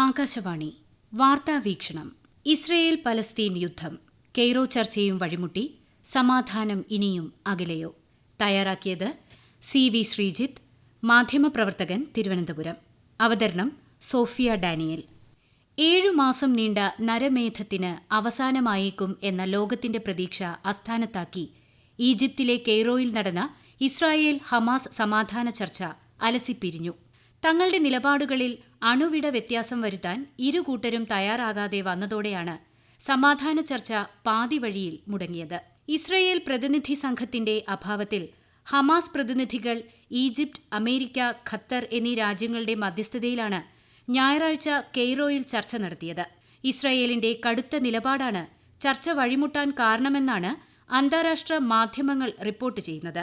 ആകാശവാണി. വാർത്താ വീക്ഷണം. Israel Palestine യുദ്ധം. കെയ്റോ ചർച്ചയും വഴിമുട്ടി. സമാധാനം ഇനിയും അകലെയോ. തയ്യാറാക്കിയത് സി വി ശ്രീജിത്ത്. മാധ്യമപ്രവർത്തകൻ തിരുവനന്തപുരം. അവതരണം സോഫിയ ഡാനിയൽ. ഏഴു മാസം നീണ്ട നരമേധത്തിന് അവസാനമായേക്കും എന്ന ലോകത്തിന്റെ പ്രതീക്ഷ അസ്ഥാനത്താക്കി ഈജിപ്തിലെ കെയ്റോയിൽ നടന്ന ഇസ്രായേൽ ഹമാസ് സമാധാന ചർച്ച അലസിപ്പിരിഞ്ഞു. തങ്ങളുടെ നിലപാടുകളിൽ അണുവിട വ്യത്യാസം വരുത്താൻ ഇരു കൂട്ടരും തയ്യാറാകാതെ വന്നതോടെയാണ് സമാധാന ചർച്ച പാതിവഴിയിൽ മുടങ്ങിയത്. ഇസ്രയേൽ പ്രതിനിധി സംഘത്തിന്റെ അഭാവത്തിൽ ഹമാസ് പ്രതിനിധികൾ ഈജിപ്ത് അമേരിക്ക ഖത്തർ എന്നീ രാജ്യങ്ങളുടെ മധ്യസ്ഥതയിലാണ് ഞായറാഴ്ച കെയ്റോയിൽ ചർച്ച നടത്തിയത്. ഇസ്രയേലിന്റെ കടുത്ത നിലപാടാണ് ചർച്ച വഴിമുട്ടാൻ കാരണമെന്നാണ് അന്താരാഷ്ട്ര മാധ്യമങ്ങൾ റിപ്പോർട്ട് ചെയ്യുന്നത്.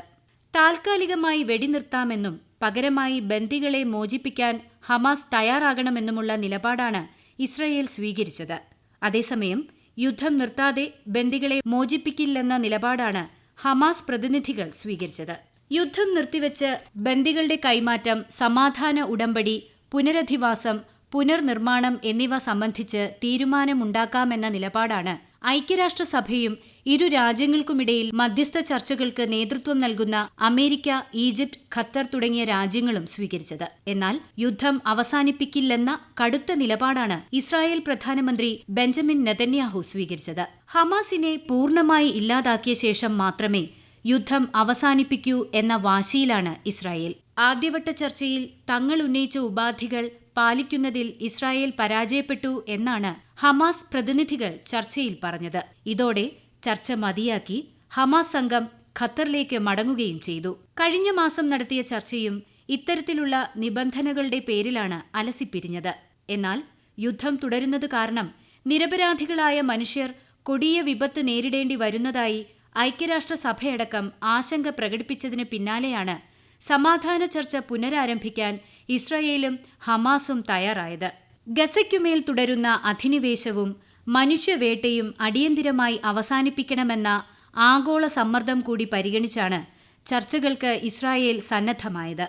താൽക്കാലികമായി വെടിനിർത്താമെന്നും പകരമായി ബന്ദികളെ മോചിപ്പിക്കാൻ ഹമാസ് തയ്യാറാകണമെന്നുമുള്ള നിലപാടാണ് ഇസ്രയേൽ സ്വീകരിച്ചത്. അതേസമയം യുദ്ധം നിർത്താതെ ബന്ദികളെ മോചിപ്പിക്കില്ലെന്ന നിലപാടാണ് ഹമാസ് പ്രതിനിധികൾ സ്വീകരിച്ചത്. യുദ്ധം നിർത്തിവെച്ച് ബന്ദികളുടെ കൈമാറ്റം സമാധാന ഉടമ്പടി പുനരധിവാസം പുനർനിർമ്മാണം എന്നിവ സംബന്ധിച്ച് തീരുമാനമുണ്ടാക്കാമെന്ന നിലപാടാണ് ഐക്യരാഷ്ട്രസഭയും ഇരു രാജ്യങ്ങൾക്കുമിടയിൽ മധ്യസ്ഥ ചർച്ചകൾക്ക് നേതൃത്വം നൽകുന്ന അമേരിക്ക ഈജിപ്ത് ഖത്തർ തുടങ്ങിയ രാജ്യങ്ങളും സ്വീകരിച്ചത്. എന്നാൽ യുദ്ധം അവസാനിപ്പിക്കില്ലെന്ന കടുത്ത നിലപാടാണ് ഇസ്രായേൽ പ്രധാനമന്ത്രി ബെഞ്ചമിൻ നെതന്യാഹു സ്വീകരിച്ചത്. ഹമാസിനെ പൂർണമായി ഇല്ലാതാക്കിയ ശേഷം മാത്രമേ യുദ്ധം അവസാനിപ്പിക്കൂ എന്ന വാശിയിലാണ് ഇസ്രായേൽ. ആദ്യവട്ട ചർച്ചയിൽ തങ്ങൾ ഉന്നയിച്ച ഉപാധികൾ പാലിക്കുന്നതിൽ ഇസ്രായേൽ പരാജയപ്പെട്ടു എന്നാണ് ഹമാസ് പ്രതിനിധികൾ ചർച്ചയിൽ പറഞ്ഞത്. ഇതോടെ ചർച്ച മതിയാക്കി ഹമാസ് സംഘം ഖത്തറിലേക്ക് മടങ്ങുകയും ചെയ്തു. കഴിഞ്ഞ മാസം നടത്തിയ ചർച്ചയും ഇത്തരത്തിലുള്ള നിബന്ധനകളുടെ പേരിലാണ് അലസിപ്പിരിഞ്ഞത്. എന്നാൽ യുദ്ധം തുടരുന്നത് കാരണം നിരപരാധികളായ മനുഷ്യർ കൊടിയ വിപത്ത് നേരിടേണ്ടി വരുന്നതായി ഐക്യരാഷ്ട്രസഭയടക്കം ആശങ്ക പ്രകടിപ്പിച്ചതിന് പിന്നാലെയാണ് സമാധാന ചർച്ച പുനരാരംഭിക്കാൻ ഇസ്രയേലും ഹമാസും തയ്യാറായത്. ഗസയ്ക്കുമേൽ തുടരുന്ന അധിനിവേശവും മനുഷ്യവേട്ടയും അടിയന്തിരമായി അവസാനിപ്പിക്കണമെന്ന ആഗോള സമ്മർദ്ദം കൂടി പരിഗണിച്ചാണ് ചർച്ചകൾക്ക് ഇസ്രായേൽ സന്നദ്ധമായത്.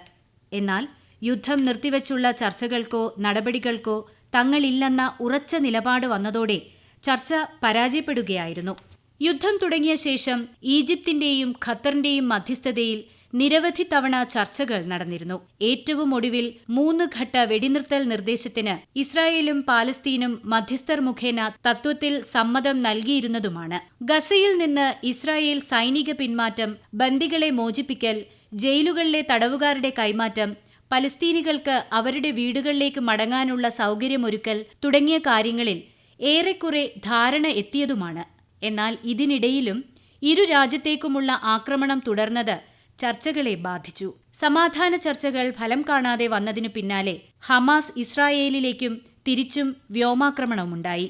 എന്നാൽ യുദ്ധം നിർത്തിവച്ചുള്ള ചർച്ചകൾക്കോ നടപടികൾക്കോ തങ്ങളില്ലെന്ന ഉറച്ച നിലപാട് വന്നതോടെ ചർച്ച പരാജയപ്പെടുകയായിരുന്നു. യുദ്ധം തുടങ്ങിയ ശേഷം ഈജിപ്തിന്റെയും ഖത്തറിന്റെയും മധ്യസ്ഥതയിൽ നിരവധി തവണ ചർച്ചകൾ നടന്നിരുന്നു. ഏറ്റവും ഒടുവിൽ മൂന്ന് ഘട്ട വെടിനിർത്തൽ നിർദ്ദേശത്തിന് ഇസ്രായേലും പാലസ്തീനും മധ്യസ്ഥർ മുഖേന തത്വത്തിൽ സമ്മതം നൽകിയിരുന്നതുമാണ്. ഗസയിൽ നിന്ന് ഇസ്രായേൽ സൈനിക പിന്മാറ്റം ബന്ദികളെ മോചിപ്പിക്കൽ ജയിലുകളിലെ തടവുകാരുടെ കൈമാറ്റം പലസ്തീനികൾക്ക് അവരുടെ വീടുകളിലേക്ക് മടങ്ങാനുള്ള സൗകര്യമൊരുക്കൽ തുടങ്ങിയ കാര്യങ്ങളിൽ ഏറെക്കുറെ ധാരണ എത്തിയതുമാണ്. എന്നാൽ ഇതിനിടയിലും ഇരു രാജ്യത്തേക്കുമുള്ള ആക്രമണം തുടർന്നത് ചർച്ചകളെ ബാധിച്ചു. സമാധാന ചർച്ചകൾ ഫലം കാണാതെ വന്നതിനു പിന്നാലെ ഹമാസ് ഇസ്രായേലിലേക്കും തിരിച്ചും വ്യോമാക്രമണമുണ്ടായി.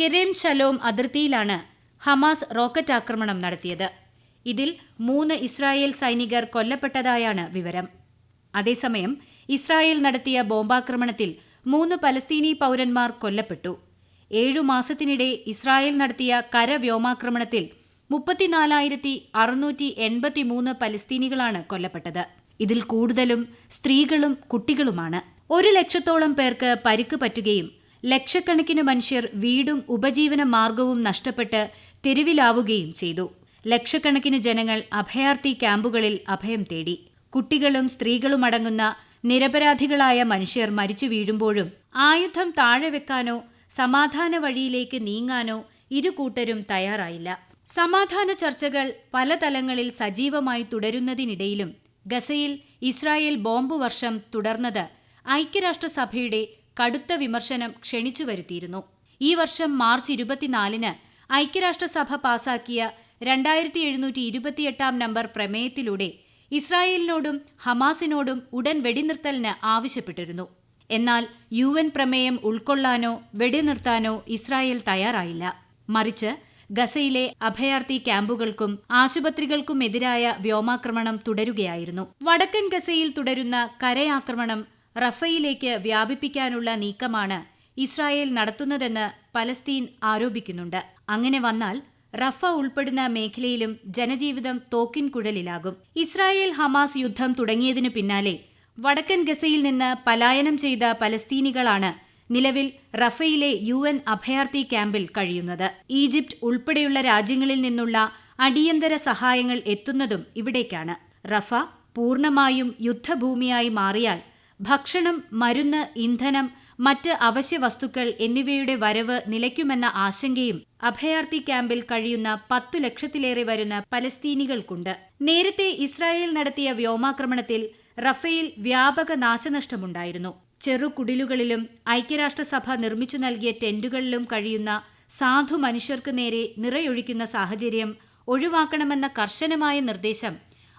കെരേം ഷലോം അതിർത്തിയിലാണ് ഹമാസ് റോക്കറ്റ് ആക്രമണം നടത്തിയത്. ഇതിൽ മൂന്ന് ഇസ്രായേൽ സൈനികർ കൊല്ലപ്പെട്ടതായാണ് വിവരം. അതേസമയം ഇസ്രായേൽ നടത്തിയ ബോംബാക്രമണത്തിൽ മൂന്ന് പലസ്തീനി പൗരന്മാർ കൊല്ലപ്പെട്ടു. ഏഴു മാസത്തിനിടെ ഇസ്രായേൽ നടത്തിയ കരവ്യോമാക്രമണത്തിൽ മുപ്പത്തിനാലായിരത്തി അറുന്നൂറ്റി എൺപത്തിമൂന്ന് പലസ്തീനികളാണ് കൊല്ലപ്പെട്ടത്. ഇതിൽ കൂടുതലും സ്ത്രീകളും കുട്ടികളുമാണ്. ഒരു ലക്ഷത്തോളം പേർക്ക് പരിക്ക് പറ്റുകയും ലക്ഷക്കണക്കിന് മനുഷ്യർ വീടും ഉപജീവന മാർഗവും നഷ്ടപ്പെട്ട് തെരുവിലാവുകയും ചെയ്തു. ലക്ഷക്കണക്കിന് ജനങ്ങൾ അഭയാർത്ഥി ക്യാമ്പുകളിൽ അഭയം തേടി. കുട്ടികളും സ്ത്രീകളും അടങ്ങുന്ന നിരപരാധികളായ മനുഷ്യർ മരിച്ചു വീഴുമ്പോഴും ആയുധം താഴെ വെക്കാനോ സമാധാന വഴിയിലേക്ക് നീങ്ങാനോ ഇരു കൂട്ടരും തയ്യാറായില്ല. സമാധാന ചർച്ചകൾ പല തലങ്ങളിൽ സജീവമായി തുടരുന്നതിനിടയിലും ഗസയിൽ ഇസ്രായേൽ ബോംബ് വർഷം തുടർന്നത് ഐക്യരാഷ്ട്രസഭയുടെ കടുത്ത വിമർശനം ക്ഷണിച്ചു വരുത്തിയിരുന്നു. ഈ വർഷം മാർച്ച് ഇരുപത്തിനാലിന് ഐക്യരാഷ്ട്രസഭ പാസാക്കിയ രണ്ടായിരത്തി എഴുന്നൂറ്റി ഇരുപത്തിയെട്ടാം നമ്പർ പ്രമേയത്തിലൂടെ ഇസ്രായേലിനോടും ഹമാസിനോടും ഉടൻ വെടിനിർത്തലിന് ആവശ്യപ്പെട്ടിരുന്നു. എന്നാൽ യു എൻ പ്രമേയം ഉൾക്കൊള്ളാനോ വെടിനിർത്താനോ ഇസ്രായേൽ തയ്യാറായില്ല. മറിച്ച് ഗസയിലെ അഭയാർത്ഥി ക്യാമ്പുകൾക്കും ആശുപത്രികൾക്കുമെതിരായ വ്യോമാക്രമണം തുടരുകയായിരുന്നു. വടക്കൻ ഗസയിൽ തുടരുന്ന കരയാക്രമണം റഫയിലേക്ക് വ്യാപിപ്പിക്കാനുള്ള നീക്കമാണ് ഇസ്രായേൽ നടത്തുന്നതെന്ന് പലസ്തീൻ ആരോപിക്കുന്നുണ്ട്. അങ്ങനെ വന്നാൽ റഫ ഉൾപ്പെടുന്ന മേഖലയിലും ജനജീവിതം തോക്കിൻ കുഴലിലാകും ഇസ്രായേൽ ഹമാസ് യുദ്ധം തുടങ്ങിയതിനു പിന്നാലെ വടക്കൻ ഗസയിൽ നിന്ന് പലായനം ചെയ്ത പലസ്തീനികളാണ് നിലവിൽ റഫയിലെ യു എൻ അഭയാർത്ഥി ക്യാമ്പിൽ കഴിയുന്നത്. ഈജിപ്ത് ഉൾപ്പെടെയുള്ള രാജ്യങ്ങളിൽ നിന്നുള്ള അടിയന്തര സഹായങ്ങൾ എത്തുന്നതും ഇവിടേക്കാണ്. റഫ പൂർണമായും യുദ്ധഭൂമിയായി മാറിയാൽ ഭക്ഷണം മരുന്ന് ഇന്ധനം മറ്റ് അവശ്യ വസ്തുക്കൾ എന്നിവയുടെ വരവ് നിലയ്ക്കുമെന്ന ആശങ്കയും അഭയാർത്ഥി ക്യാമ്പിൽ കഴിയുന്ന പത്തു ലക്ഷത്തിലേറെ വരുന്ന പലസ്തീനികൾക്കുണ്ട്. നേരത്തെ ഇസ്രായേൽ നടത്തിയ വ്യോമാക്രമണത്തിൽ റഫയിൽ വ്യാപക നാശനഷ്ടമുണ്ടായിരുന്നു. ചെറുകുടിലുകളിലും ഐക്യരാഷ്ട്രസഭ നിർമ്മിച്ചു നൽകിയ ടെന്റുകളിലും കഴിയുന്ന സാധു മനുഷ്യർക്ക് നേരെ നിറയൊഴിക്കുന്ന സാഹചര്യം ഒഴിവാക്കണമെന്ന കർശനമായ നിർദ്ദേശം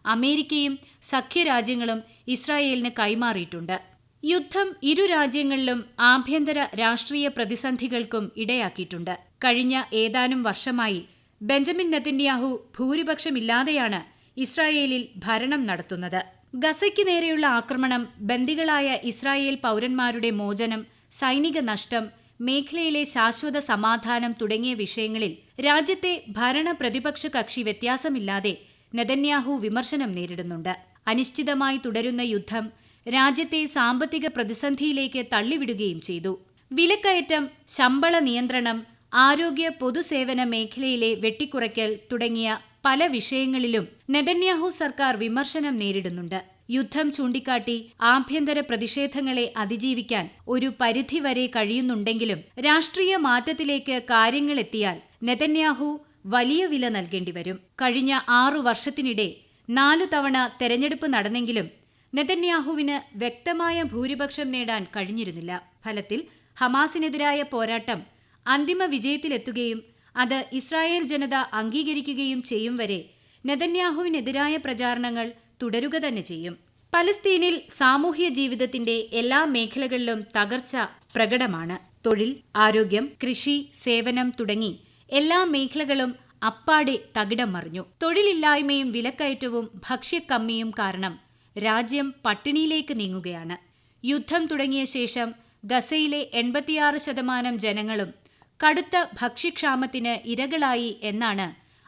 അമേരിക്കയും സഖ്യരാജ്യങ്ങളും ഇസ്രായേലിന് കൈമാറിയിട്ടുണ്ട്. യുദ്ധം ഇരു രാജ്യങ്ങളിലും ആഭ്യന്തര രാഷ്ട്രീയ പ്രതിസന്ധികൾക്കും ഇടയാക്കിയിട്ടുണ്ട്. കഴിഞ്ഞ ഏതാനും വർഷമായി ബെഞ്ചമിൻ നെതന്യാഹു ഭൂരിപക്ഷമില്ലാതെയാണ് ഇസ്രായേലിൽ ഭരണം നടത്തുന്നത്. ഗസയ്ക്ക് നേരെയുള്ള ആക്രമണം ബന്ദികളായ ഇസ്രായേൽ പൗരന്മാരുടെ മോചനം സൈനിക നഷ്ടം മേഖലയിലെ ശാശ്വത സമാധാനം തുടങ്ങിയ വിഷയങ്ങളിൽ രാജ്യത്തെ ഭരണ പ്രതിപക്ഷ കക്ഷി വ്യത്യാസമില്ലാതെ നെതന്യാഹു വിമർശനം നേരിടുന്നുണ്ട്. അനിശ്ചിതമായി തുടരുന്ന യുദ്ധം രാജ്യത്തെ സാമ്പത്തിക പ്രതിസന്ധിയിലേക്ക് തള്ളിവിടുകയും ചെയ്തു. വിലക്കയറ്റം ശമ്പള നിയന്ത്രണം ആരോഗ്യ പൊതുസേവന മേഖലയിലെ വെട്ടിക്കുറയ്ക്കൽ തുടങ്ങിയ പല വിഷയങ്ങളിലും നെതന്യാഹു സർക്കാർ വിമർശനം നേരിടുന്നുണ്ട്. യുദ്ധം ചൂണ്ടിക്കാട്ടി ആഭ്യന്തര പ്രതിഷേധങ്ങളെ അതിജീവിക്കാൻ ഒരു പരിധിവരെ കഴിയുന്നുണ്ടെങ്കിലും രാഷ്ട്രീയ മാറ്റത്തിലേക്ക് കാര്യങ്ങളെത്തിയാൽ നെതന്യാഹു വലിയ വില നൽകേണ്ടി വരും കഴിഞ്ഞ ആറു വർഷത്തിനിടെ നാലു തവണ തെരഞ്ഞെടുപ്പ് നടന്നെങ്കിലും നെതന്യാഹുവിന് വ്യക്തമായ ഭൂരിപക്ഷം നേടാൻ കഴിഞ്ഞിരുന്നില്ല. ഫലത്തിൽ ഹമാസിനെതിരായ പോരാട്ടം അന്തിമ വിജയത്തിലെത്തുകയും അത് ഇസ്രായേൽ ജനത അംഗീകരിക്കുകയും ചെയ്യും വരെ നെതന്യാഹുവിനെതിരായ പ്രചാരണങ്ങൾ തുടരുക തന്നെ ചെയ്യും. പലസ്തീനിൽ സാമൂഹ്യ ജീവിതത്തിന്റെ എല്ലാ മേഖലകളിലും തകർച്ച പ്രകടമാണ്. തൊഴിൽ ആരോഗ്യം കൃഷി സേവനം തുടങ്ങി എല്ലാ മേഖലകളും അപ്പാടെ തകിടം മറിഞ്ഞു. തൊഴിലില്ലായ്മയും വിലക്കയറ്റവും ഭക്ഷ്യക്കമ്മിയും കാരണം രാജ്യം പട്ടിണിയിലേക്ക് നീങ്ങുകയാണ്. യുദ്ധം തുടങ്ങിയ ശേഷം ഗസയിലെ എൺപത്തിയാറ് ശതമാനം ജനങ്ങളും കടുത്ത ഭക്ഷ്യക്ഷാമത്തിന് ഇരകളായി എന്നാണ്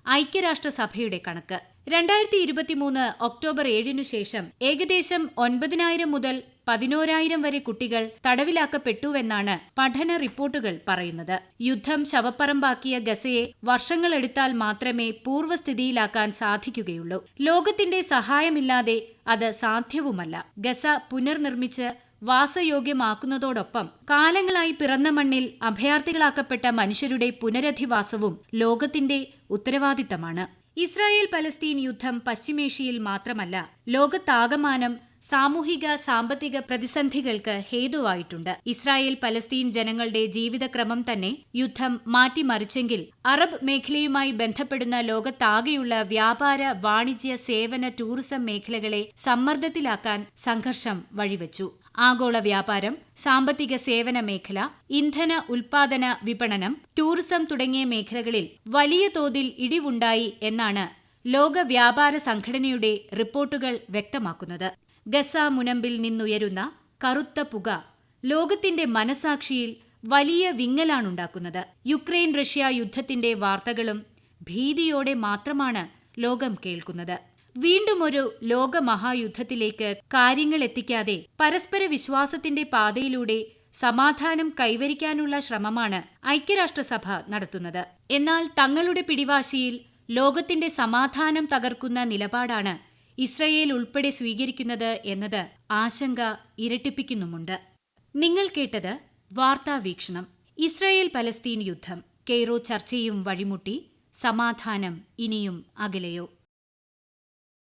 ഐക്യരാഷ്ട്രസഭയുടെ കണക്ക്. രണ്ടായിരത്തി ഇരുപത്തിമൂന്ന് ഒക്ടോബർ ഏഴിനു ശേഷം ഏകദേശം ഒൻപതിനായിരം മുതൽ പതിനോരായിരം വരെ കുട്ടികൾ തടവിലാക്കപ്പെട്ടുവെന്നാണ് പഠന റിപ്പോർട്ടുകൾ പറയുന്നത്. യുദ്ധം ശവപ്പറമ്പാക്കിയ ഗസയെ വർഷങ്ങളെടുത്താൽ മാത്രമേ പൂർവസ്ഥിതിയിലാക്കാൻ സാധിക്കുകയുള്ളൂ. ലോകത്തിന്റെ സഹായമില്ലാതെ അത് സാധ്യവുമല്ല. ഗസ പുനർനിർമ്മിച്ച് വാസയോഗ്യമാക്കുന്നതോടൊപ്പം കാലങ്ങളായി പിറന്ന മണ്ണിൽ അഭയാർത്ഥികളാക്കപ്പെട്ട മനുഷ്യരുടെ പുനരധിവാസവും ലോകത്തിന്റെ ഉത്തരവാദിത്തമാണ്. ഇസ്രായേൽ പലസ്തീൻ യുദ്ധം പശ്ചിമേഷ്യയിൽ മാത്രമല്ല ലോകത്താകമാനം സാമൂഹിക സാമ്പത്തിക പ്രതിസന്ധികൾക്ക് ഹേതുവായിട്ടുണ്ട്. ഇസ്രായേൽ പലസ്തീൻ ജനങ്ങളുടെ ജീവിതക്രമം തന്നെ യുദ്ധം മാറ്റിമറിച്ചെങ്കിൽ അറബ് മേഖലയുമായി ബന്ധപ്പെടുന്ന ലോകത്താകെയുള്ള വ്യാപാര വാണിജ്യ സേവന ടൂറിസം മേഖലകളെ സമ്മർദ്ദത്തിലാക്കാൻ സംഘർഷം വഴിവെച്ചു. ആഗോള വ്യാപാരം സാമ്പത്തിക സേവന മേഖല ഇന്ധന ഉൽപാദന വിപണനം ടൂറിസം തുടങ്ങിയ മേഖലകളിൽ വലിയ തോതിൽ ഇടിവുണ്ടായി എന്നാണ് ലോക വ്യാപാര സംഘടനയുടെ റിപ്പോർട്ടുകൾ വ്യക്തമാക്കുന്നത്. ഗസ മുനമ്പിൽ നിന്നുയരുന്ന കറുത്ത പുക ലോകത്തിന്റെ മനസാക്ഷിയിൽ വലിയ വിങ്ങലാണുണ്ടാക്കുന്നത്. യുക്രൈൻ റഷ്യ യുദ്ധത്തിന്റെ വാർത്തകളും ഭീതിയോടെ മാത്രമാണ് ലോകം കേൾക്കുന്നത്. വീണ്ടും ഒരു ലോകമഹായുദ്ധത്തിലേക്ക് കാര്യങ്ങൾ എത്തിക്കാതെ പരസ്പര വിശ്വാസത്തിന്റെ പാതയിലൂടെ സമാധാനം കൈവരിക്കാനുള്ള ശ്രമമാണ് ഐക്യരാഷ്ട്രസഭ നടത്തുന്നത്. എന്നാൽ തങ്ങളുടെ പിടിവാശിയിൽ ലോകത്തിന്റെ സമാധാനം തകർക്കുന്ന നിലപാടാണ് ഇസ്രയേൽ ഉൾപ്പെടെ സ്വീകരിക്കുന്നത് എന്നത് ആശങ്ക ഇരട്ടിപ്പിക്കുന്നുമുണ്ട്. നിങ്ങൾ കേട്ടത് വാർത്താ വീക്ഷണം. ഇസ്രയേൽ പലസ്തീൻ യുദ്ധം. കെയ്റോ ചർച്ചയും വഴിമുട്ടി. സമാധാനം ഇനിയും അകലെയോ.